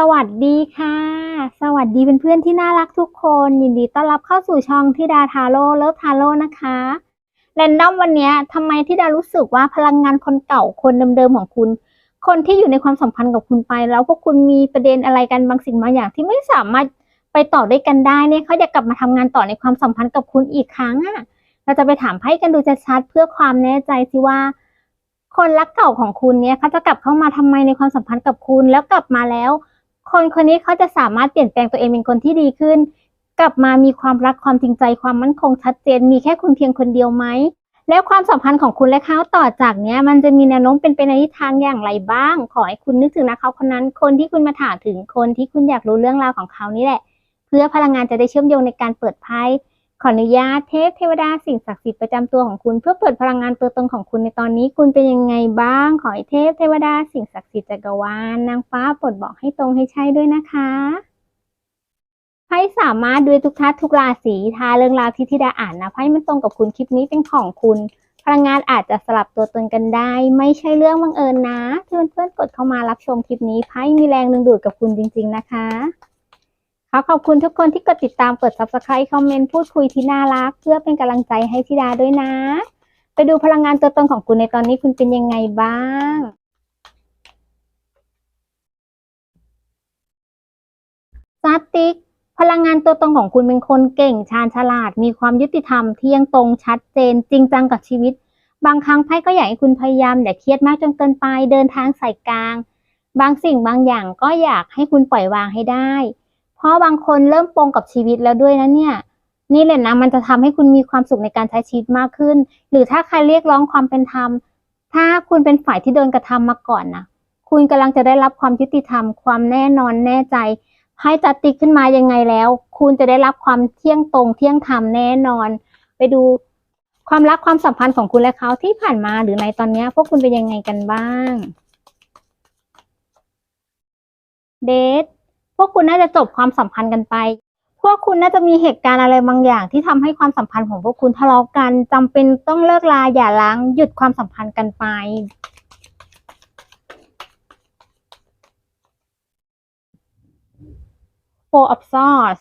สวัสดีค่ะ สวัสดีเพื่อนๆที่น่ารักทุกคน ยินดีต้อนรับเข้าสู่ช่องที่ดาทาโร่เลิฟทาโร่นะคะแรนดอมวันนี้ทำไมที่ดารู้สึกว่าพลังงานคนเก่าคนเดิมๆของคุณ คนที่อยู่ในความสัมพันธ์กับคุณไป แล้วพวกคุณมีประเด็นอะไรกันบางสิ่งบางอย่างที่ไม่สามารถไปต่อด้วยกันได้เนี่ยเขาอยากกลับมาทำงานต่อในความสัมพันธ์กับคุณอีกครั้งอะเราจะไปถามไพ่กันดูชัดๆเพื่อความแน่ใจสิว่าคนรักเก่าของคุณเนี่ยเขาจะกลับเข้ามาทำไมในความสัมพันธ์กับคุณแล้วกลับมาแล้ว คนคนนี้เขาจะสามารถเปลี่ยนแปลงตัวเองเป็นคนที่ดีขึ้น กลับมามีความรักความจริงใจความมั่นคงชัดเจน มีแค่คุณเพียงคนเดียวไหมแล้วความสัมพันธ์ของคุณและเขาต่อจากเนี้ย มันจะมีแนวโน้มเป็นไปในทิศทางอย่างไรบ้าง ขอให้คุณนึกถึงนะเขาคนนั้น คนที่คุณมาถามถึงคนที่คุณอยากรู้เรื่องราวของเขานี่แหละ เพื่อพลังงานจะได้เชื่อมโยงในการเปิดไพ่ ขออนุญาตเทพเทวดาสิ่งศักดิ์สิทธิ์ประจำตัวของคุณเพื่อเปิดพลังงานตัวตนของคุณในตอนนี้คุณเป็นยังไงบ้าง ขอให้เทพเทวดาสิ่งศักดิ์สิทธิ์จักรวาลนางฟ้าโปรดบอกให้ตรงให้ใช่ด้วยนะคะไพ่สามารถด้วยทุกทัศทุกราศีทาเรื่องราวที่ธิดาอ่านนะไพ่มันตรงกับคุณคลิปนี้เป็นของคุณ พลังงานอาจจะสลับตัวตนกันได้ ไม่ใช่เรื่องบังเอิญนะที่เพื่อนๆกดเข้ามารับชมคลิปนี้ไพ่มีแรงดึงดูดกับคุณจริง ๆ นะคะ ขอขอบคุณทุกคนที่กดติดตามกด subscribe คอมเมนต์พูดคุยที่น่ารัก เพื่อเป็นกำลังใจให้ธิดาด้วยนะ ไปดูพลังงานตัวตนของคุณในตอนนี้คุณเป็นยังไงบ้างซาติกพลังงานตัวตนของคุณเป็นคนเก่งชาญฉลาด มีความยุติธรรมเที่ยงตรงชัดเจน จริงจังกับชีวิต บางครั้งไพ่ก็อยากให้คุณพยายามอย่าเครียดมากจนเกินไปเดินทางสายกลาง บางสิ่งบางอย่างก็อยากให้คุณปล่อยวางให้ได้ เพราะบางคนเริ่มปลงกับชีวิตแล้วด้วยนะเนี่ย นี่แหละนะมันจะทำให้คุณมีความสุขในการใช้ชีวิตมากขึ้น หรือถ้าใครเรียกร้องความเป็นธรรม ถ้าคุณเป็นฝ่ายที่โดนกระทำมาก่อนนะคุณกำลังจะได้รับความยุติธรรม ความแน่นอนแน่ใจให้จัดติกขึ้นมายังไงแล้ว คุณจะได้รับความเที่ยงตรงเที่ยงธรรมแน่นอน ไปดูความรักความสัมพันธ์ของคุณและเขาที่ผ่านมาหรือในตอนนี้พวกคุณเป็นยังไงกันบ้าง เดท พวกคุณน่าจะจบความสัมพันธ์กันไป พวกคุณน่าจะมีเหตุการณ์อะไรบางอย่าง ที่ทำให้ความสัมพันธ์ของพวกคุณทะเลาะกันจำเป็นต้องเลิกลาอย่าล้างหยุดความสัมพันธ์กันไป For of sorts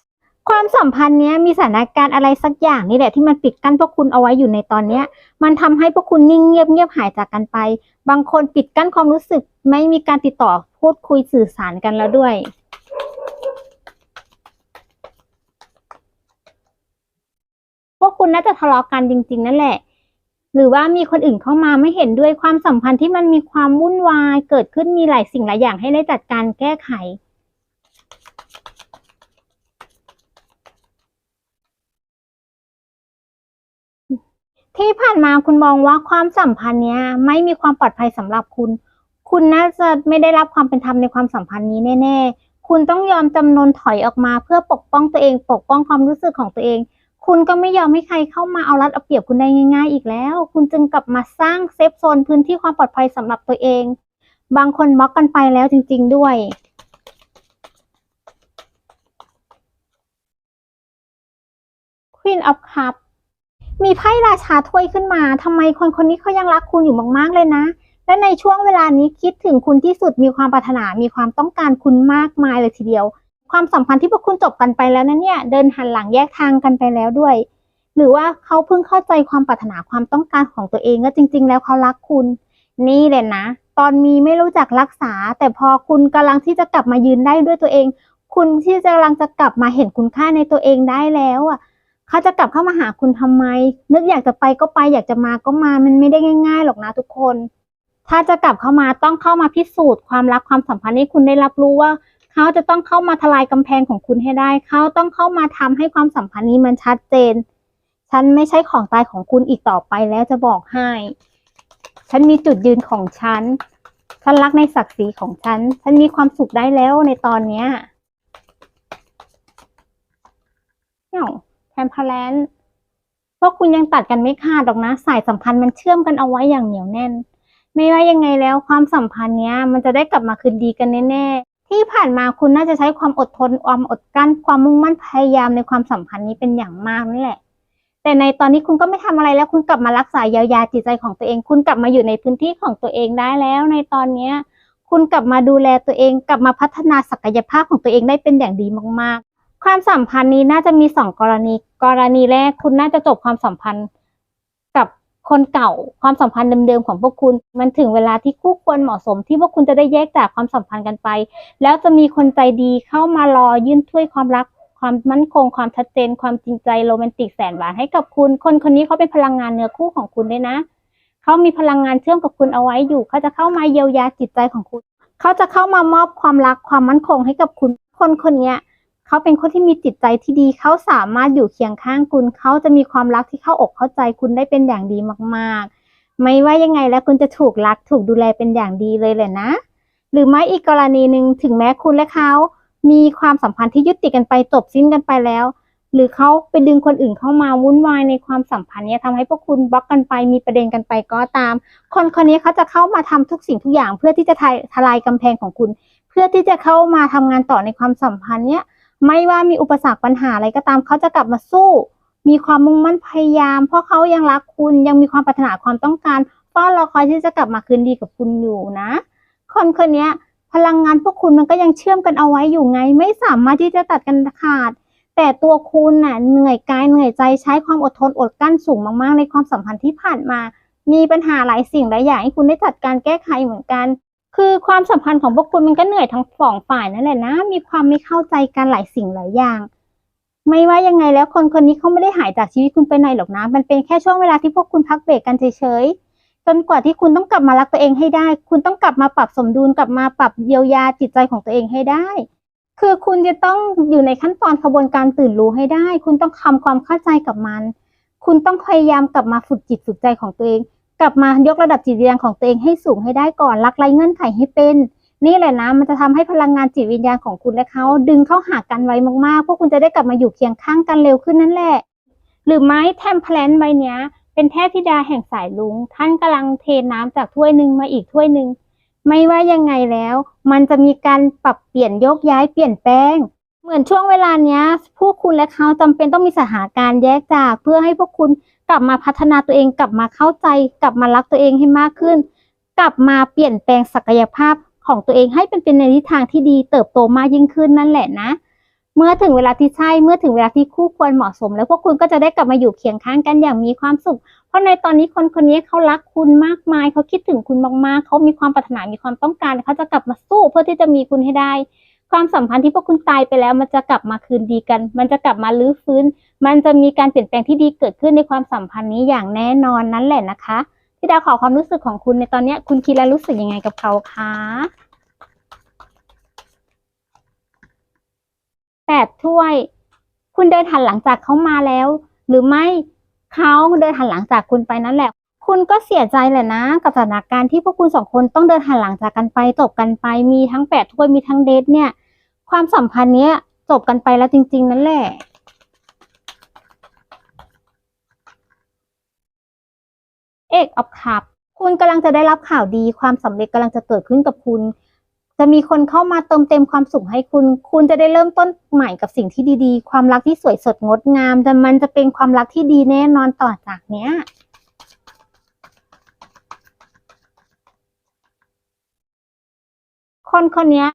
ความสัมพันธ์เนี้ยมีสถานการณ์อะไรสักอย่างนี่แหละที่มันปิดกั้นพวกคุณเอาไว้อยู่ในตอนเนี้ย มันทำให้พวกคุณนิ่งเงียบเงียบหายจากกันไป บางคนปิดกั้นความรู้สึก ไม่มีการติดต่อพูดคุยสื่อสารกันแล้วด้วย วกคุณน่าจะทะเลาะกันจริง ๆ นั่นแหละ หรือว่ามีคนอื่นเข้ามาไม่เห็นด้วยความสัมพันธ์ที่มันมีความวุ่นวายเกิดขึ้นมีหลายสิ่งหลายอย่างให้ได้จัดการแก้ไขที่ผ่านมาคุณมองว่าความสัมพันธ์เนี้ยไม่มีความปลอดภัยสำหรับคุณ คุณน่าจะไม่ได้รับความเป็นธรรมในความสัมพันธ์นี้แน่ ๆ คุณต้องยอมจำนนถอยออกมาเพื่อปกป้องตัวเอง ปกป้องความรู้สึกของตัวเอง คุณก็ไม่ยอมให้ใครเข้ามาเอารัดเอาเปรียบคุณได้ง่าย ๆ อีกแล้ว คุณจึงกลับมาสร้างเซฟโซนพื้นที่ความปลอดภัยสำหรับตัวเอง บางคนบล็อกกันไปแล้วจริง ๆ ด้วย Queen of Cups มีไพ่ราชาถ้วยขึ้นมาทำไมคนคนนี้เขายังรักคุณอยู่มากๆเลยนะ และในช่วงเวลานี้คิดถึงคุณที่สุดมีความปรารถนามีความต้องการคุณมากมายเลยทีเดียว ความสัมพันธ์ที่พวกคุณจบกันไปแล้วนะเนี่ยเดินหันหลังแยกทางกันไปแล้วด้วย หรือว่าเขาเพิ่งเข้าใจความปรารถนาความต้องการของตัวเองก็จริง ๆ แล้วเขารักคุณ นี่แหละนะ ตอนมีไม่รู้จักรักษา แต่พอคุณกำลังที่จะกลับมายืนได้ด้วยตัวเอง คุณที่จะกำลังจะกลับมาเห็นคุณค่าในตัวเองได้แล้วอะเขาจะกลับเข้ามาหาคุณทำไม นึกอยากจะไปก็ไปอยากจะมาก็มามันไม่ได้ง่าย ๆ หรอกนะทุกคน ถ้าจะกลับเข้ามาต้องเข้ามาพิสูจน์ความรักความสัมพันธ์ให้คุณได้รับรู้ว่า เขาจะต้องเข้ามาทลายกำแพงของคุณให้ได้ เขาต้องเข้ามาทำให้ความสัมพันธ์นี้มันชัดเจน ฉันไม่ใช่ของตายของคุณอีกต่อไปแล้วจะบอกให้ ฉันมีจุดยืนของฉัน ฉันรักในศักดิ์ศรีของฉัน ฉันมีความสุขได้แล้วในตอนเนี้ยเนี่ยแทมเพลนพวกคุณยังตัดกันไม่ขาดหรอกนะ สายสัมพันธ์มันเชื่อมกันเอาไว้อย่างเหนียวแน่น ไม่ว่ายังไงแล้วความสัมพันธ์เนี้ย มันจะได้กลับมาคืนดีกันแน่ๆ ที่ผ่านมาคุณน่าจะใช้ความอดทนความอดกลั้นความมุ่งมั่นพยายามในความสัมพันธ์นี้เป็นอย่างมากนั่นแหละ แต่ในตอนนี้คุณก็ไม่ทำอะไรแล้วคุณกลับมารักษาเยียวยาจิตใจของตัวเอง คุณกลับมาอยู่ในพื้นที่ของตัวเองได้แล้ว ในตอนเนี้ยคุณกลับมาดูแลตัวเอง กลับมาพัฒนาศักยภาพของตัวเองได้เป็นอย่างดีมาก ๆ ความสัมพันธ์นี้น่าจะมีสองกรณี กรณีแรกคุณน่าจะจบความสัมพันธ์ คนเก่าความสัมพันธ์เดิมๆของพวกคุณ มันถึงเวลาที่คู่ควรเหมาะสมที่พวกคุณจะได้แยกจากความสัมพันธ์กันไป แล้วจะมีคนใจดีเข้ามารอยื่นถ้วยความรัก ความมั่นคง ความชัดเจน ความจริงใจโรแมนติกแสนหวานให้กับคุณ คนคนนี้เขาเป็นพลังงานเนื้อคู่ของคุณด้วยนะเขามีพลังงานเชื่อมกับคุณเอาไว้อยู่เขาจะเข้ามาเยียวยาจิตใจของคุณ เขาจะเข้ามามอบความรักความมั่นคงให้กับคุณ คนคนเนี้ย เขาเป็นคนที่มีจิตใจที่ดีเขาสามารถอยู่เคียงข้างคุณ เขาจะมีความรักที่เข้าอกเข้าใจคุณได้เป็นอย่างดีมากๆ ไม่ว่ายังไงแล้วคุณจะถูกรักถูกดูแลเป็นอย่างดีเลยแหละนะ หรือไม่อีกกรณีหนึ่งถึงแม้คุณและเขา มีความสัมพันธ์ที่ยุติกันไปจบสิ้นกันไปแล้ว หรือเขาไปดึงคนอื่นเข้ามาวุ่นวายในความสัมพันธ์นี้ยทำให้พวกคุณบล็อกกันไปมีประเด็นกันไปก็ตาม คนคนนี้เขาจะเข้ามาทำทุกสิ่งทุกอย่าง เพื่อที่จะทลายทลายกำแพงของคุณ เพื่อที่จะเข้ามาทำงานต่อในความสัมพันธ์เนี้ย ไม่ว่ามีอุปสรรคปัญหาอะไรก็ตามเขาจะกลับมาสู้ มีความมุ่งมั่นพยายาม เพราะเขายังรักคุณยังมีความปรารถนาความต้องการเฝ้ารอคอยที่จะกลับมาคืนดีกับคุณอยู่นะ คนคนนี้พลังงานพวกคุณมันก็ยังเชื่อมกันเอาไว้อยู่ไง ไม่สามารถที่จะตัดกันขาด แต่ตัวคุณน่ะเหนื่อยกายเหนื่อยใจใช้ความอดทนอดกั้นสูงมากๆ ในความสัมพันธ์ที่ผ่านมา มีปัญหาหลายสิ่งหลายอย่างให้คุณได้จัดการแก้ไขเหมือนกัน คือความสัมพันธ์ของพวกคุณมันก็เหนื่อยทั้งสองฝ่ายนั่นแหละนะ มีความไม่เข้าใจกันหลายสิ่งหลายอย่าง ไม่ว่ายังไงแล้วคนคนนี้เขาไม่ได้หายจากชีวิตคุณไปไหนหรอกนะ มันเป็นแค่ช่วงเวลาที่พวกคุณพักเบรกกันเฉยๆ จนกว่าที่คุณต้องกลับมารักตัวเองให้ได้ คุณต้องกลับมาปรับสมดุล กลับมาปรับเยียวยาจิตใจของตัวเองให้ได้ คือคุณจะต้องอยู่ในขั้นตอนกระบวนการตื่นรู้ให้ได้ คุณต้องทำความเข้าใจกับมัน คุณต้องพยายามกลับมาฝึกจิตฝึกใจของตัวเอง กลับมายกระดับจิตวิญญาณของตัวเองให้สูงให้ได้ก่อนรักไรเงื่อนไขให้เป็น นี่แหละนะ มันจะทำให้พลังงานจิตวิญญาณของคุณและเขาดึงเข้าหากันไว้มากๆ พวกคุณจะได้กลับมาอยู่เคียงข้างกันเร็วขึ้นนั่นแหละ หรือไม้แทมเพลนใบเนี้ย เป็นเทพธิดาแห่งสายลุง ท่านกำลังเทน้ำจากถ้วยหนึ่งมาอีกถ้วยหนึ่งไม่ว่ายังไงแล้ว มันจะมีการปรับเปลี่ยนโยกย้ายเปลี่ยนแปลงเหมือนช่วงเวลาเนี้ย พวกคุณและเขาจำเป็นต้องมีสถานการณ์แยกจากเพื่อให้พวกคุณ กลับมาพัฒนาตัวเองกลับมาเข้าใจ กลับมารักตัวเองให้มากขึ้น กลับมาเปลี่ยนแปลงศักยภาพของตัวเองให้เป็นเป็นในทิศทางที่ดีเติบโตมากยิ่งขึ้นนั่นแหละนะ เมื่อถึงเวลาที่ใช่เมื่อถึงเวลาที่คู่ควรเหมาะสม แล้วพวกคุณก็จะได้กลับมาอยู่เคียงข้างกันอย่างมีความสุข เพราะในตอนนี้คนคนนี้เขารักคุณมากมายเขาคิดถึงคุณมากๆเขามีความปรารถนามีความต้องการเขาจะกลับมาสู้เพื่อที่จะมีคุณให้ได้ ความสัมพันธ์ที่พวกคุณตายไปแล้ว มันจะกลับมาคืนดีกัน มันจะกลับมาลื้อฟื้น มันจะมีการเปลี่ยนแปลงที่ดีเกิดขึ้นในความสัมพันธ์นี้อย่างแน่นอนนั่นแหละนะคะพี่ดาวขอความรู้สึกของคุณในตอนนี้คุณคิดและรู้สึกยังไงกับเขาคะแปดถ้วย คุณเดินหันหลังจากเขามาแล้ว หรือไม่เขาเดินหันหลังจากคุณไปนั่นแหละ คุณก็เสียใจแหละนะ กับสถานการณ์ที่พวกคุณสองคนต้องเดินหันหลังจากกันไปจบกันไปมีทั้งแปดถ้วยมีทั้งเดทเนี่ย ความสัมพันธ์เนี้ยจบกันไปแล้วจริง ๆ นั่นแหละเอกออฟคัพคุณกำลังจะได้รับข่าวดี ความสำเร็จกำลังจะเกิดขึ้นกับคุณ จะมีคนเข้ามาเติมเต็มความสุขให้คุณ คุณจะได้เริ่มต้นใหม่กับสิ่งที่ดีๆ ความรักที่สวยสดงดงามแต่มันจะเป็นความรักที่ดีแน่นอนต่อจากเนี้ย คนคนนี้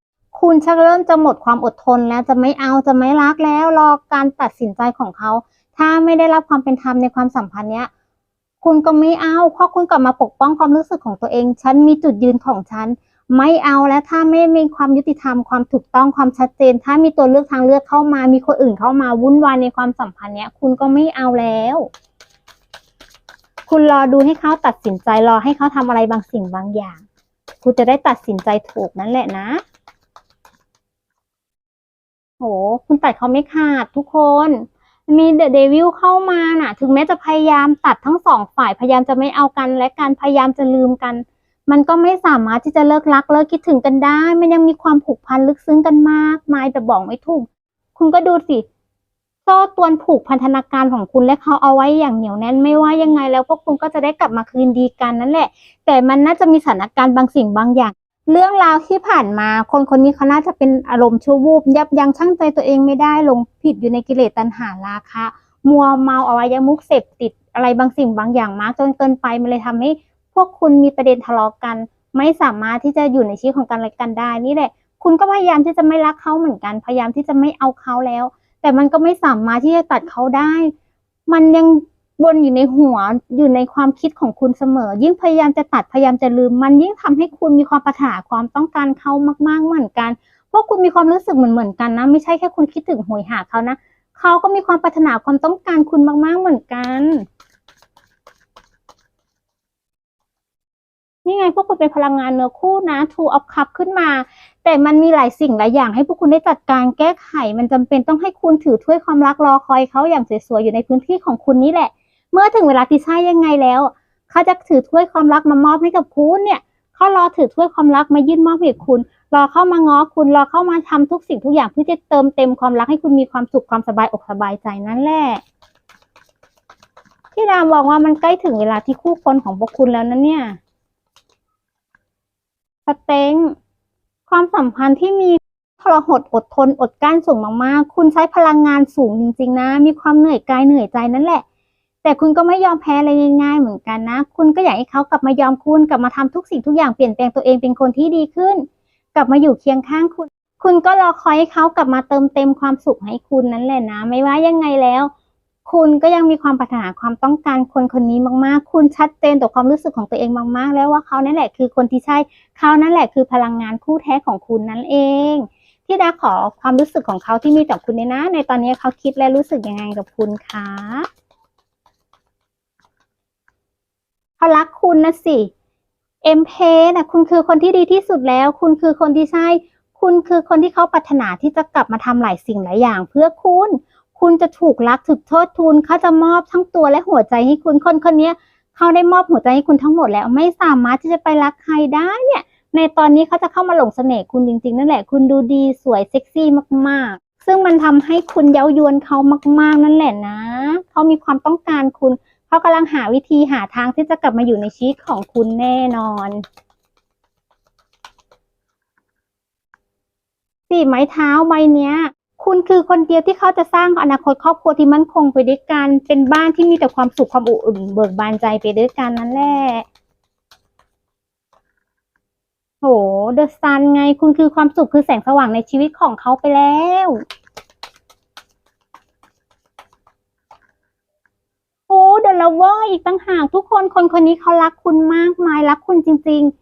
คุณชักเริ่มจะหมดความอดทนแล้วจะไม่เอาจะไม่รักแล้วรอการตัดสินใจของเขา ถ้าไม่ได้รับความเป็นธรรมในความสัมพันธ์เนี้ย คุณก็ไม่เอาเพราะคุณกลับมาปกป้องความรู้สึกของตัวเอง ฉันมีจุดยืนของฉัน ไม่เอาแล้วถ้าไม่มีความยุติธรรมความถูกต้องความชัดเจน ถ้ามีตัวเลือกทางเลือกเข้ามา มีคนอื่นเข้ามาวุ่นวายในความสัมพันธ์เนี้ย คุณก็ไม่เอาแล้ว คุณรอดูให้เขาตัดสินใจรอให้เขาทำอะไรบางสิ่งบางอย่าง คุณจะได้ตัดสินใจถูกนั่นแหละนะ โห คุณตัดเขาไม่ขาดทุกคน มีเดอะเดวิลเข้ามาน่ะ ถึงแม้จะพยายามตัดทั้งสองฝ่าย พยายามจะไม่เอากัน และการพยายามจะลืมกัน มันก็ไม่สามารถที่จะเลิกรักเลิกคิดถึงกันได้ มันยังมีความผูกพันลึกซึ้งกันมาก มายแต่บอกไม่ถูก คุณก็ดูสิ โซ่ตวนผูกพันธนาการของคุณและเขาเอาไว้อย่างเหนียวแน่นไม่ว่ายังไงแล้วพวกคุณก็จะได้กลับมาคืนดีกันนั่นแหละ แต่มันน่าจะมีสถานการณ์บางสิ่งบางอย่าง เรื่องราวที่ผ่านมา คนคนนี้เขาน่าจะเป็นอารมณ์ชั่ววูบยับยั้งชั่งใจตัวเองไม่ได้ลงผิดอยู่ในกิเลสตัณหาราคะมัวเมาอวัยมุขเสพติดอะไรบางสิ่งบางอย่างมากจนเกินไปมันเลยทำให้พวกคุณมีประเด็นทะเลาะกัน ไม่สามารถที่จะอยู่ในชีวิตของกันและกันได้นี่แหละ คุณก็พยายามที่จะไม่รักเขาเหมือนกัน พยายามที่จะไม่เอาเขาแล้ว แต่มันก็ไม่สามารถที่จะตัดเขาได้ มันยังวนอยู่ในหัวอยู่ในความคิดของคุณเสมอ ยิ่งพยายามจะตัดพยายามจะลืม มันยิ่งทำให้คุณมีความปรารถาความต้องการเขามาก ๆเหมือนกัน เพราะคุณมีความรู้สึกเหมือนเหมือนกันนะ ไม่ใช่แค่คุณคิดถึงโหยหาเขานะเขาก็มีความปรารถนาความต้องการคุณมาก ๆเหมือนกัน นี่ไงพวกคุณเป็นพลังงานเนื้อคู่นะ Two of Cup ขึ้นมา แต่มันมีหลายสิ่งหลายอย่างให้พวกคุณได้จัดการแก้ไข มันจำเป็นต้องให้คุณถือถ้วยความรักรอคอยเขาอย่างสวยๆอยู่ในพื้นที่ของคุณนี่แหละ เมื่อถึงเวลาที่ใช่ยังไงแล้วเขาจะถือถ้วยความรักมามอบให้กับคุณเนี่ยเขารอถือถ้วยความรักมายื่นมอบให้คุณ รอเข้ามาง้อคุณรอเข้ามาทำทุกสิ่งทุกอย่างเพื่อจะเติมเต็มความรักให้คุณมีความสุขความสบายอกสบายใจนั่นแหละที่ดามบอกว่ามันใกล้ถึงเวลาที่คู่คนของพวกคุณแล้วนะเนี่ยสเต็ง ความสัมพันธ์ที่มีทรหดอดทนอดกั้นสูงมากๆ คุณใช้พลังงานสูงจริง ๆ นะ มีความเหนื่อยกายเหนื่อยใจนั่นแหละ แต่คุณก็ไม่ยอมแพ้อะไรง่าย ๆ เหมือนกันนะ คุณก็อยากให้เขากลับมายอมคุณกลับมาทำทุกสิ่งทุกอย่างเปลี่ยนแปลงตัวเองเป็นคนที่ดีขึ้น กลับมาอยู่เคียงข้างคุณ คุณก็รอคอยให้เขากลับมาเติมเต็มความสุขให้คุณนั่นแหละนะ ไม่ว่ายังไงแล้ว คุณก็ยังมีความปรารถนาความต้องการคนคนนี้มากๆ คุณชัดเจนต่อความรู้สึกของตัวเองมาก ๆ แล้วว่าเขานั่นแหละคือคนที่ใช่ เขานั่นแหละคือพลังงานคู่แท้ของคุณนั่นเอง ที่ดาขอความรู้สึกของเขาที่มีต่อคุณเนี่ยนะ ในตอนนี้เขาคิดและรู้สึกยังไงกับคุณคะเขารักคุณนะสิเอ็มเพนะคุณคือคนที่ดีที่สุดแล้ว คุณคือคนที่ใช่ คุณคือคนที่เขาปรารถนาที่จะกลับมาทำหลายสิ่งหลายอย่าง เพื่อคุณ คุณจะถูกรักถูกโทษทุนเขาจะมอบทั้งตัวและหัวใจให้คุณคนคนนี้เขาได้มอบหัวใจให้คุณทั้งหมดแล้ว ไม่สามารถที่จะไปรักใครได้เนี่ย ในตอนนี้เขาจะเข้ามาหลงเสน่ห์คุณจริงๆนั่นแหละ คุณดูดีสวยเซ็กซี่มากๆ ซึ่งมันทำให้คุณเย้ายวนเขามาก ๆนั่นแหละนะเขามีความต้องการคุณเขากำลังหาวิธีหาทางที่จะกลับมาอยู่ในชีวิตของคุณแน่นอนสี่ไม้เท้าใบเนี้ย คุณคือคนเดียวที่เขาจะสร้างอนาคตครอบครัวที่มั่นคงไปด้วยกัน เป็นบ้านที่มีแต่ความสุขความอบอุ่นเบิกบานใจไปด้วยกันนั่นแหละโหเดอะซันไงคุณคือความสุขคือแสงสว่างในชีวิตของเขาไปแล้วโอ้เดอะลเวอร์อีกต่างหากทุกคนคนคนนี้เขารักคุณมากมายรักคุณจริง ๆ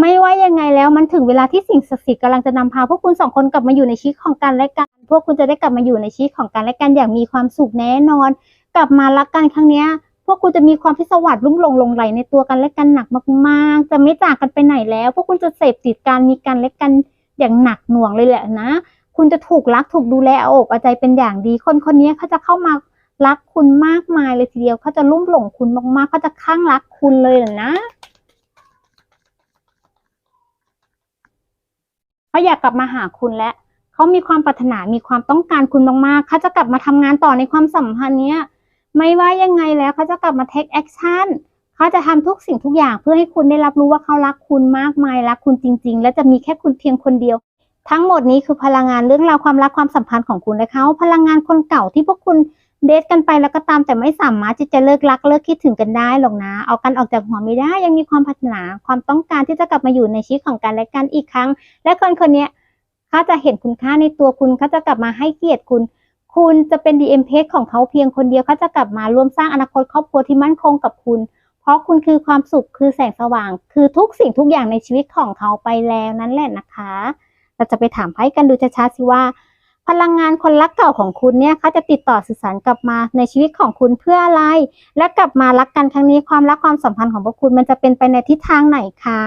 ไม่ว่ายังไงแล้วมันถึงเวลาที่สิ่งศักดิ์สิทธิ์กำลังจะนำพาพวกคุณสองคนกลับมาอยู่ในชีวิตของกันและกัน พวกคุณจะได้กลับมาอยู่ในชีวิตของกันและกันอย่างมีความสุขแน่นอน กลับมารักกันครั้งเนี้ย พวกคุณจะมีความพิศวาสลุ่มหลงหลงไหลในตัวกันและกันหนักมากๆ จะไม่จากกันไปไหนแล้ว พวกคุณจะเสพติดการมีกันและกันอย่างหนักหน่วงเลยแหละนะ คุณจะถูกรักถูกดูแลเอาอกเอาใจเป็นอย่างดี คนคนนี้เขาจะเข้ามารักคุณมากมายเลยทีเดียวเขาจะลุ่มหลงคุณมากๆเขาจะข้างรักคุณเลยแหละนะ เขาอยากกลับมาหาคุณและเขามีความปรารถนามีความต้องการคุณมากๆเขาจะกลับมาทำงานต่อในความสัมพันธ์เนี้ยไม่ว่ายังไงแล้วเขาจะกลับมา take action เขาจะทำทุกสิ่งทุกอย่างเพื่อให้คุณได้รับรู้ว่าเขารักคุณมากมายรักคุณจริง ๆ และจะมีแค่คุณเพียงคนเดียว ทั้งหมดนี้คือพลังงานเรื่องราวความรักความสัมพันธ์ของคุณและเขาพลังงานคนเก่าที่พวกคุณ เดทกันไปแล้วก็ตามแต่ไม่สามารถที่จะเลิกรักเลิกคิดถึงกันได้หรอกนะ เอากันออกจากหัวไม่ได้ยังมีความปรารถนาความต้องการที่จะกลับมาอยู่ในชีวิตของกันและกันอีกครั้ง และคนคนนี้เขาจะเห็นคุณค่าในตัวคุณเขาจะกลับมาให้เกียรติคุณคุณจะเป็น DM เพจของเขาเพียงคนเดียวเขาจะกลับมาร่วมสร้างอนาคตครอบครัวที่มั่นคงกับคุณ เพราะคุณคือความสุขคือแสงสว่าง คือทุกสิ่งทุกอย่างในชีวิตของเขาไปแล้วนั่นแหละนะคะ เราจะไปถามไพ่กันดูช้าๆสิว่า พลังงานคนรักเก่าของคุณเนี่ยเขาจะติดต่อสื่อสารกลับมาในชีวิตของคุณเพื่ออะไร และกลับมารักกันครั้งนี้ความรักความสัมพันธ์ของพวกคุณมันจะเป็นไปในทิศทางไหนคะ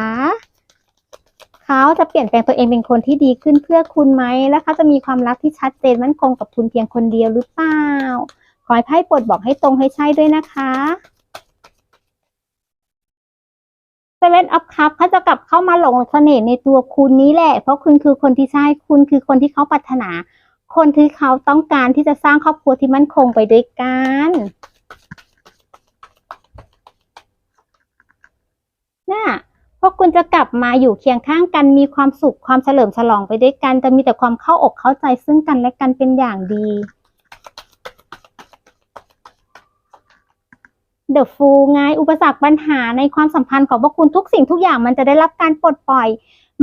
เขาจะเปลี่ยนแปลงตัวเองเป็นคนที่ดีขึ้นเพื่อคุณไหมและเขาจะมีความรักที่ชัดเจนมั่นคงกับคุณเพียงคนเดียวหรือเปล่าขอให้ไพ่ปลดบอกให้ตรงให้ใช่ด้วยนะคะ Seven of Cups เขาจะกลับเข้ามาหลงเสน่ห์ในตัวคุณนี้แหละ เพราะคุณคือคนที่ใช่ คุณคือคนที่เขาปรารถนา คนที่เขาต้องการที่จะสร้างครอบครัวที่มั่นคงไปด้วยกันน่ะพวกคุณจะกลับมาอยู่เคียงข้างกันมีความสุขความเฉลิมฉลองไปด้วยกัน จะมีแต่ความเข้าอกเข้าใจซึ่งกันและกันเป็นอย่างดี The Fool ไงอุปสรรคปัญหาในความสัมพันธ์ของพวกคุณทุกสิ่งทุกอย่างมันจะได้รับการปลดปล่อย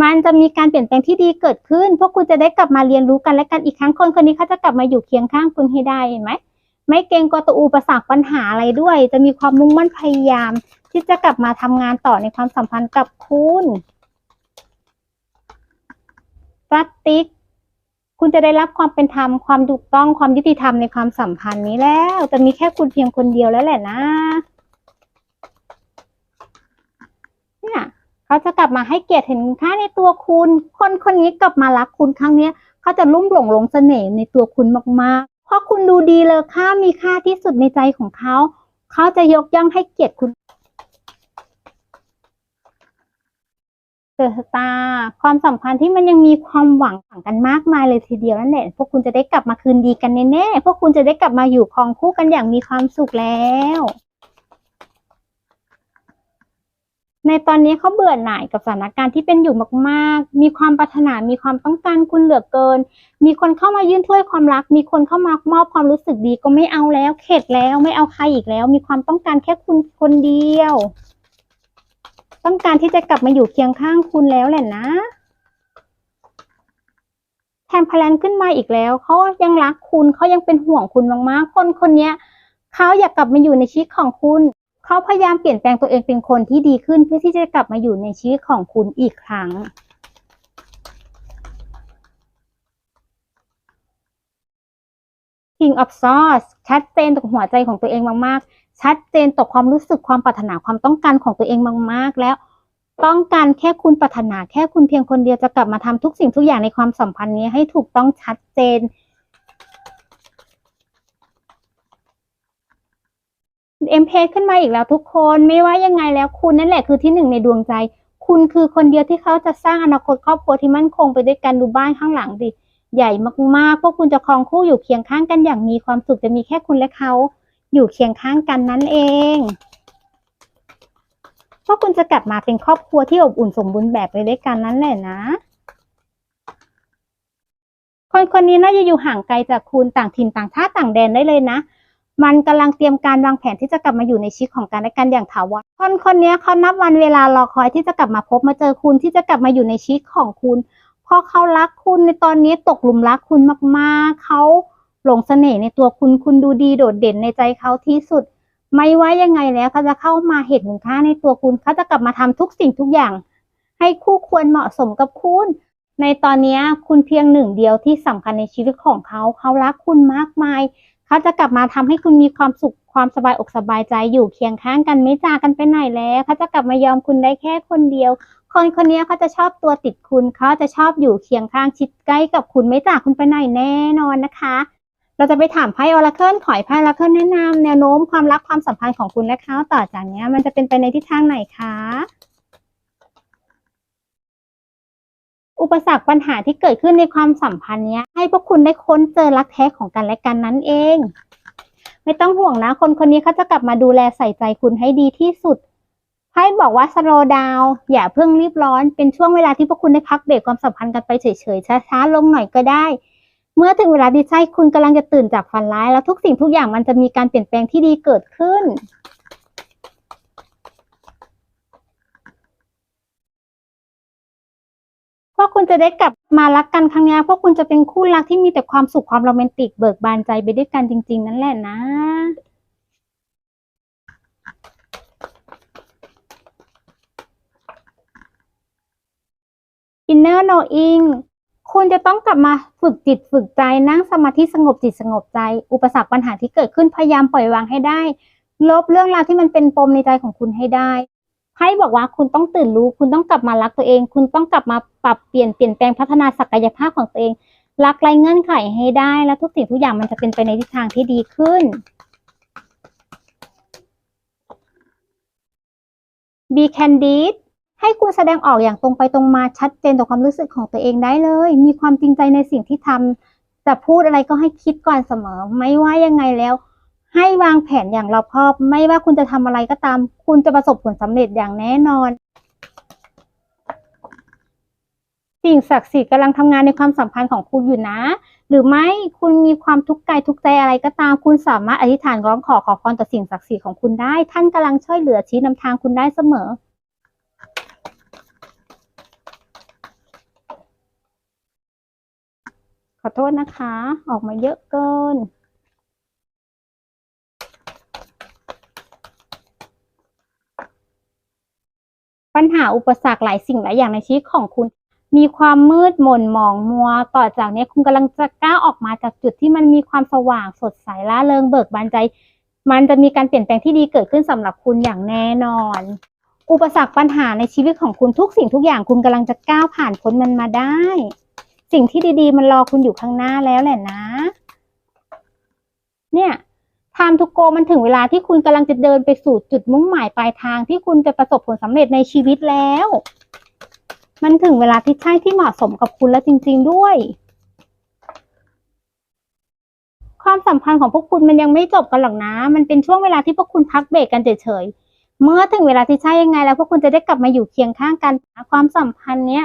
มันจะมีการเปลี่ยนแปลงที่ดีเกิดขึ้น พวกคุณจะได้กลับมาเรียนรู้กันและกันอีกครั้งคนคนนี้เขาจะกลับมาอยู่เคียงข้างคุณให้ได้เห็นไหมไม่เกรงกลัวตัวอุปสรรคปัญหาอะไรด้วย จะมีความมุ่งมั่นพยายาม ที่จะกลับมาทำงานต่อในความสัมพันธ์กับคุณปาติกคุณจะได้รับความเป็นธรรมความถูกต้องความยุติธรรมในความสัมพันธ์นี้แล้ว จะมีแค่คุณเพียงคนเดียวแล้วแหละนะเนี่ย เขาจะกลับมาให้เกียรติเห็นค่าในตัวคุณ คนคนนี้กลับมารักคุณครั้งเนี้ยเขาจะลุ่มหลงหลงเสน่ห์ในตัวคุณมากๆ เพราะคุณดูดีเลยค่ามีค่าที่สุดในใจของเขา เขาจะยกย่องให้เกียรติคุณเดอะสตาความสัมพันธ์ที่มันยังมีความหวังต่างกันมากมายเลยทีเดียวนั่นแหละพวกคุณจะได้กลับมาคืนดีกันแน่ๆพวกคุณจะได้กลับมาอยู่ครองคู่กันอย่างมีความสุขแล้ว ในตอนนี้เขาเบื่อหน่ายกับสถานการณ์ที่เป็นอยู่มากๆ มีความปรารถนา มีความต้องการคุณเหลือเกิน มีคนเข้ามายื่นถ้วยความรัก มีคนเข้ามามอบความรู้สึกดีก็ไม่เอาแล้ว เข็ดแล้ว ไม่เอาใครอีกแล้ว มีความต้องการแค่คุณคนเดียว ต้องการที่จะกลับมาอยู่เคียงข้างคุณแล้วแหละนะแทนพลันขึ้นมาอีกแล้ว เขายังรักคุณ เขายังเป็นห่วงคุณมากๆ คนคนนี้เขาอยากกลับมาอยู่ในชีวิตของคุณ เขาพยายามเปลี่ยนแปลงตัวเองเป็นคนที่ดีขึ้นเพื่อที่จะกลับมาอยู่ในชีวิตของคุณอีกครั้ง King of Swords ชัดเจนต่อหัวใจของตัวเองมากๆ ชัดเจนต่อความรู้สึกความปรารถนาความต้องการของตัวเองมากๆ แล้วต้องการแค่คุณปรารถนาแค่คุณเพียงคนเดียวจะกลับมาทำทุกสิ่งทุกอย่างในความสัมพันธ์นี้ให้ถูกต้องชัดเจน เอ็มเพขึ้นมาอีกแล้วทุกคนไม่ว่ายังไงแล้วคุณนั่นแหละคือที่หนึ่งในดวงใจ คุณคือคนเดียวที่เขาจะสร้างอนาคตครอบครัวที่มั่นคงไปด้วยกันดูบ้านข้างหลังดิใหญ่มากๆพวกคุณจะครองคู่อยู่เคียงข้างกันอย่างมีความสุขจะมีแค่คุณและเขาอยู่เคียงข้างกันนั่นเองพวกคุณจะกลับมาเป็นครอบครัวที่อบอุ่นสมบูรณ์แบบไปด้วยกันนั่นแหละนะ คนคนนี้น่าจะอยู่ห่างไกลจากคุณต่างถิ่นต่างชาติต่างแดนได้เลยนะ มันกำลังเตรียมการวางแผนที่จะกลับมาอยู่ในชีวิตของกันและกันอย่างถาวรคนคนนี้เขานับวันเวลารอคอยที่จะกลับมาพบมาเจอคุณที่จะกลับมาอยู่ในชีวิตของคุณเพราะเขารักคุณในตอนนี้ตกหลุมรักคุณมากๆ เขาหลงเสน่ห์ในตัวคุณคุณดูดีโดดเด่นในใจเขาที่สุด ไม่ว่ายังไงแล้วเขาจะเข้ามาเห็นคุณค่าในตัวคุณเขาจะกลับมาทำทุกสิ่งทุกอย่าง ให้คู่ควรเหมาะสมกับคุณในตอนนี้คุณเพียงหนึ่งเดียวที่สำคัญในชีวิตของเขา เขารักคุณมากมาย เขาจะกลับมาทำให้คุณมีความสุขความสบายอกสบายใจอยู่เคียงข้างกันไม่จากกันไปไหนแล้วเขาจะกลับมายอมคุณได้แค่คนเดียว คนคนนี้เขาจะชอบตัวติดคุณเขาจะชอบอยู่เคียงข้างชิดใกล้กับคุณไม่จากคุณไปไหนแน่นอนนะคะ เราจะไปถามไพ่ออราเคิลขอยไพ่ออราเคิลแนะนำแนวโน้มความรักความสัมพันธ์ของคุณและเขาต่อจากนี้มันจะเป็นไปในทิศทางไหนคะ อุปสรรคปัญหาที่เกิดขึ้นในความสัมพันธ์เนี้ยให้พวกคุณได้ค้นเจอรักแท้ของกันและกันนั่นเอง ไม่ต้องห่วงนะ คนคนนี้เขาจะกลับมาดูแลใส่ใจคุณให้ดีที่สุดไพ่บอกว่า slow down อย่าเพิ่งรีบร้อนเป็นช่วงเวลาที่พวกคุณได้พักเบรกความสัมพันธ์กันไปเฉยๆช้าๆลงหน่อยก็ได้ เมื่อถึงเวลาที่ใช่คุณกำลังจะตื่นจากฝันร้าย แล้วทุกสิ่งทุกอย่างมันจะมีการเปลี่ยนแปลงที่ดีเกิดขึ้น พวกคุณจะได้กลับมารักกันครั้งนี้พวกคุณจะเป็นคู่รักที่มีแต่ความสุขความโรแมนติกเบิกบานใจไปด้วยกันจริง ๆ นั่นแหละนะ Inner Knowing คุณจะต้องกลับมาฝึกจิตฝึกใจนั่งสมาธิสงบจิตสงบใจ อุปสรรคปัญหาที่เกิดขึ้นพยายามปล่อยวางให้ได้ ลบเรื่องราวที่มันเป็นปมในใจของคุณให้ได้ ไพ่บอกว่าคุณต้องตื่นรู้ คุณต้องกลับมารักตัวเอง คุณต้องกลับมาปรับเปลี่ยนเปลี่ยนแปลงพัฒนาศักยภาพของตัวเอง รักไรเงื่อนไขให้ได้ แล้วทุกสิ่งทุกอย่างมันจะเป็นไปในทิศทางที่ดีขึ้น Be candid ให้คุณแสดงออกอย่างตรงไปตรงมาชัดเจนต่อความรู้สึกของตัวเองได้เลย มีความจริงใจในสิ่งที่ทำจะพูดอะไรก็ให้คิดก่อนเสมอ ไม่ว่ายังไงแล้ว ให้วางแผนอย่างรอบคอบ ไม่ว่าคุณจะทำอะไรก็ตาม คุณจะประสบผลสำเร็จอย่างแน่นอน สิ่งศักดิ์สิทธิ์กำลังทำงานในความสัมพันธ์ของคุณอยู่นะ หรือไม่คุณมีความทุกข์กายทุกข์ใจอะไรก็ตาม คุณสามารถอธิษฐานร้องขอขอพรต่อสิ่งศักดิ์สิทธิ์ของคุณได้ ท่านกำลังช่วยเหลือชี้นำทางคุณได้เสมอขอโทษนะคะ ออกมาเยอะเกิน ปัญหาอุปสรรคหลายสิ่งหลายอย่างในชีวิตของคุณ มีความมืดมนหมองมัว ต่อจากนี้คุณกำลังจะก้าวออกมาจากจุดที่มันมีความสว่างสดใสล่าเริงเบิกบานใจ มันจะมีการเปลี่ยนแปลงที่ดีเกิดขึ้นสำหรับคุณอย่างแน่นอน อุปสรรคปัญหาในชีวิตของคุณทุกสิ่งทุกอย่างคุณกำลังจะก้าวผ่านพ้นมันมาได้ สิ่งที่ดีๆ มันรอคุณอยู่ข้างหน้าแล้วแหละนะ เนี่ย time to go มันถึงเวลาที่คุณกำลังจะเดินไปสู่จุดมุ่งหมายปลายทางที่คุณจะประสบผลสำเร็จในชีวิตแล้ว มันถึงเวลาที่ใช่ที่เหมาะสมกับคุณแล้วจริง ๆด้วย ความสัมพันธ์ของพวกคุณมันยังไม่จบกันหรอกนะ มันเป็นช่วงเวลาที่พวกคุณพักเบรกกันเฉยๆ เมื่อถึงเวลาที่ใช่ยังไง แล้วพวกคุณจะได้กลับมาอยู่เคียงข้างกัน ความสัมพันธ์เนี้ย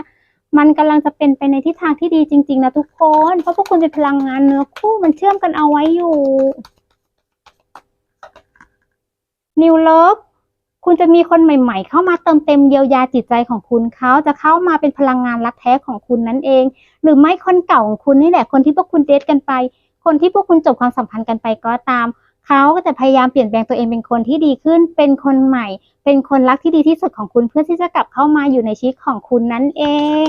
มันกำลังจะเป็นไปในทิศทางที่ดีจริง ๆ นะทุกคน เพราะพวกคุณเป็นพลังงานเนื้อคู่มันเชื่อมกันเอาไว้อยู่ นิวเลิฟคุณจะมีคนใหม่ ๆ เข้ามาเติมเต็มเยียวยาจิตใจของคุณเขาจะเข้ามาเป็นพลังงานรักแท้ของคุณนั่นเอง หรือไม่คนเก่าของคุณนี่แหละคนที่พวกคุณเดทกันไป คนที่พวกคุณจบความสัมพันธ์กันไปก็ตามเขาก็จะพยายามเปลี่ยนแปลงตัวเองเป็นคนที่ดีขึ้น เป็นคนใหม่ เป็นคนรักที่ดีที่สุดของคุณเพื่อที่จะกลับเข้ามาอยู่ในชีวิตของคุณนั่นเอง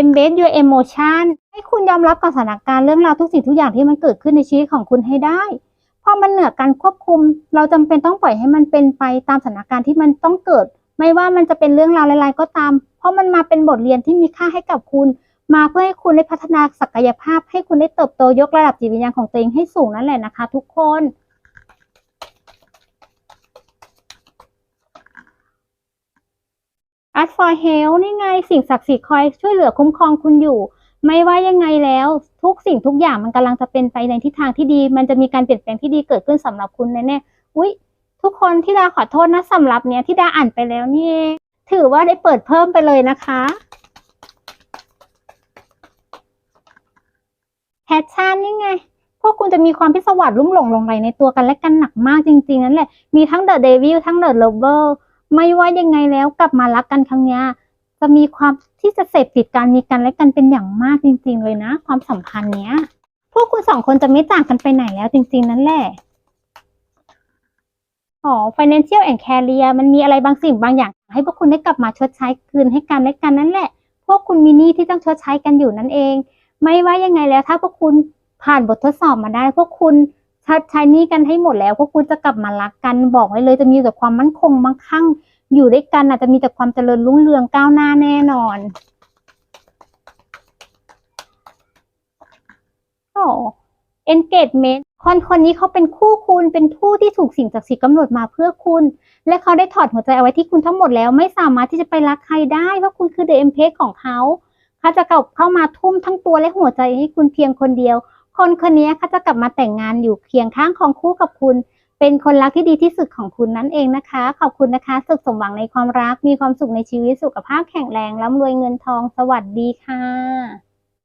embed your emotion ให้คุณยอมรับกับสถานการณ์เรื่องราวทุกสิ่งทุกอย่างที่มันเกิดขึ้นในชีวิตของคุณให้ได้เพราะมันเหนือการควบคุม เราจำเป็นต้องปล่อยให้มันเป็นไปตามสถานการณ์ที่มันต้องเกิด ไม่ว่ามันจะเป็นเรื่องราวอะไรก็ตาม เพราะมันมาเป็นบทเรียนที่มีค่าให้กับคุณ มาเพื่อให้คุณได้พัฒนาศักยภาพ ให้คุณได้เติบโตยกระดับจิตวิญญาณของตัวเองให้สูงนั่นแหละนะคะ ทุกคน Art for Health นี่ไงสิ่งศักดิ์สิทธิ์คอยช่วยเหลือคุ้มครองคุณอยู่ ไม่ว่ายังไงแล้ว ทุกสิ่งทุกอย่างมันกำลังจะเป็นไปในทิศทางที่ดี มันจะมีการเปลี่ยนแปลงที่ดีเกิดขึ้นสำหรับคุณแน่ๆอุ้ยทุกคนที่ดาขอโทษนะสำหรับเนี้ยที่ดาอ่านไปแล้วนี่ถือว่าได้เปิดเพิ่มไปเลยนะคะแพชชั่นนี่ไงพวกคุณจะมีความพิศวาสลุ่มหลงลงไหลในตัวกันและกันหนักมากจริงๆนั่นแหละมีทั้งเดอะเดวิลทั้งเดอะโลเวอร์ ไม่ว่ายังไงแล้วกลับมารักกันครั้งเนี้ยจะมีความที่จะเสพติดการมีกันและกันเป็นอย่างมากจริง ๆ เลยนะ ความสัมพันธ์เนี้ย พวกคุณสองคนจะไม่จากกันไปไหนแล้วจริง ๆ นั่นแหละอ๋อ financial and career มันมีอะไรบางสิ่งบางอย่าง ให้พวกคุณได้กลับมาชดใช้คืนให้กันและกันนั่นแหละ พวกคุณมีหนี้ที่ต้องชดใช้กันอยู่นั่นเอง ไม่ว่ายังไงแล้ว ถ้าพวกคุณผ่านบททดสอบมาได้ พวกคุณ ชดใช้นี้กันให้หมดแล้วพวกคุณจะกลับมารักกันบอกไว้เลยจะมีแต่ความมั่นคงมั่งคั่ง อยู่ด้วยกันอาจจะมีแต่ความเจริญรุ่งเรืองก้าวหน้าแน่นอนโอ้ engagement คนคนนี้เขาเป็นคู่คุณเป็นผู้ที่ถูกสิ่งศักดิ์สิทธิ์กำหนดมาเพื่อคุณ และเขาได้ถอดหัวใจเอาไว้ที่คุณทั้งหมดแล้ว ไม่สามารถที่จะไปรักใครได้เพราะคุณคือ the empress ของเขาเขาจะกลับเข้ามาทุ่มทั้งตัวและหัวใจให้คุณเพียงคนเดียว คนคนนี้เขาจะกลับมาแต่งงานอยู่เคียงข้างของคู่กับคุณ เป็นคนรักที่ดีที่สุดของคุณนั่นเองนะคะ ขอบคุณนะคะ สุขสมหวังในความรัก มีความสุขในชีวิต สุขภาพแข็งแรง ร่ำรวยเงินทอง สวัสดีค่ะ